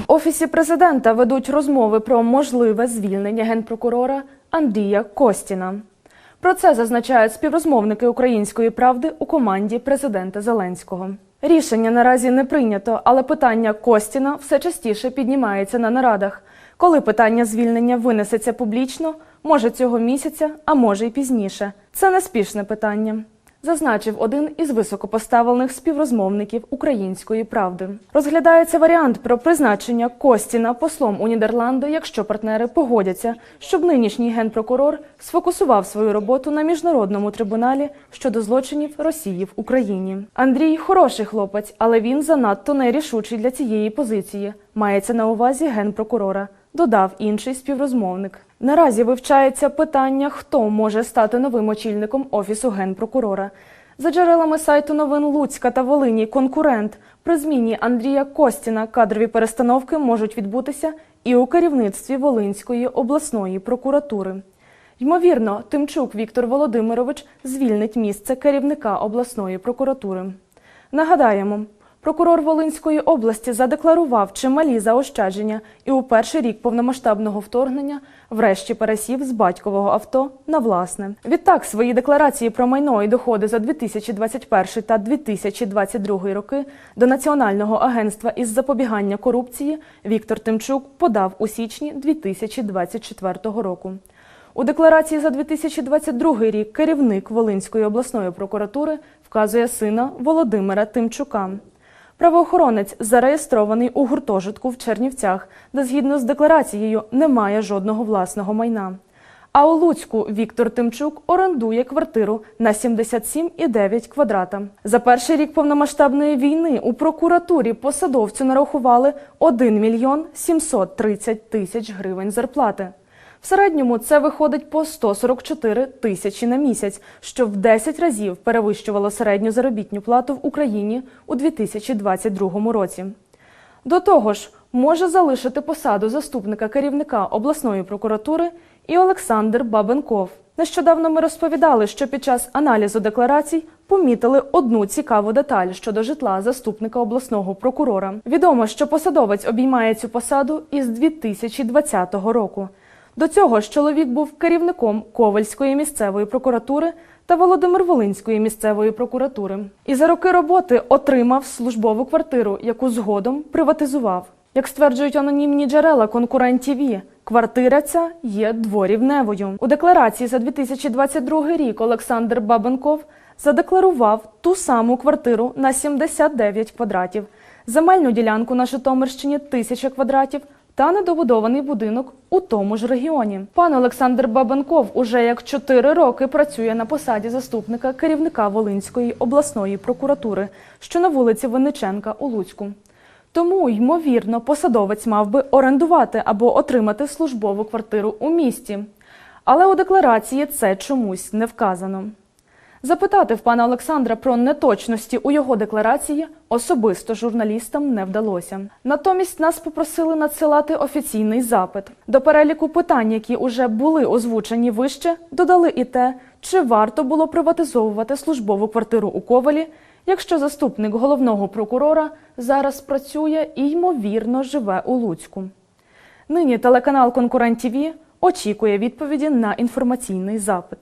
В офісі президента ведуть розмови про можливе звільнення генпрокурора Андрія Костіна. Про це зазначають співрозмовники української правди у команді президента Зеленського. Рішення наразі не прийнято, але питання Костіна все частіше піднімається на нарадах. Коли питання звільнення винесеться публічно, може цього місяця, а може й пізніше. Це неспішне питання. Зазначив один із високопоставлених співрозмовників української правди. Розглядається варіант про призначення Костіна послом у Нідерланди, якщо партнери погодяться, щоб нинішній генпрокурор сфокусував свою роботу на міжнародному трибуналі щодо злочинів Росії в Україні. Андрій хороший хлопець, але він занадто нерішучий для цієї позиції. Мається на увазі генпрокурора. Додав інший співрозмовник. Наразі вивчається питання, хто може стати новим очільником офісу генпрокурора. За джерелами сайту новин Луцька та Волині конкурент при зміні Андрія Костіна кадрові перестановки можуть відбутися і у керівництві Волинської обласної прокуратури. Ймовірно, Тимчук Віктор Володимирович звільнить місце керівника обласної прокуратури. Нагадаємо, прокурор Волинської області задекларував чималі заощадження і у перший рік повномасштабного вторгнення врешті пересів з батькового авто на власне. Відтак свої декларації про майно і доходи за 2021 та 2022 роки до Національного агентства із запобігання корупції Віктор Тимчук подав у січні 2024 року. У декларації за 2022 рік керівник Волинської обласної прокуратури вказує сина Володимира Тимчука. Правоохоронець зареєстрований у гуртожитку в Чернівцях, де згідно з декларацією немає жодного власного майна. А у Луцьку Віктор Тимчук орендує квартиру на 77,9 квадрата. За перший рік повномасштабної війни у прокуратурі посадовцю нарахували 1 мільйон 730 тисяч гривень зарплати. В середньому це виходить по 144 тисячі на місяць, що в 10 разів перевищувало середню заробітну плату в Україні у 2022 році. До того ж, може залишити посаду заступника керівника обласної прокуратури і Олександр Бабенков. Нещодавно ми розповідали, що під час аналізу декларацій помітили одну цікаву деталь щодо житла заступника обласного прокурора. Відомо, що посадовець обіймає цю посаду із 2020 року. До цього ж чоловік був керівником Ковальської місцевої прокуратури та Володимир Волинської місцевої прокуратури. І за роки роботи отримав службову квартиру, яку згодом приватизував. Як стверджують анонімні джерела конкурентів, «Ві», квартира ця є дворівневою. У декларації за 2022 рік Олександр Бабенков задекларував ту саму квартиру на 79 квадратів, земельну ділянку на Житомирщині 1000 квадратів та недобудований будинок у тому ж регіоні. Пан Олександр Бабенков уже як 4 роки працює на посаді заступника керівника Волинської обласної прокуратури, що на вулиці Винниченка у Луцьку. Тому, ймовірно, посадовець мав би орендувати або отримати службову квартиру у місті. Але у декларації це чомусь не вказано. Запитати в пана Олександра про неточності у його декларації особисто журналістам не вдалося. Натомість нас попросили надсилати офіційний запит. До переліку питань, які уже були озвучені вище, додали і те, чи варто було приватизовувати службову квартиру у Ковалі, якщо заступник головного прокурора зараз працює і ймовірно живе у Луцьку. Нині телеканал Конкурент ТІВІ очікує відповіді на інформаційний запит.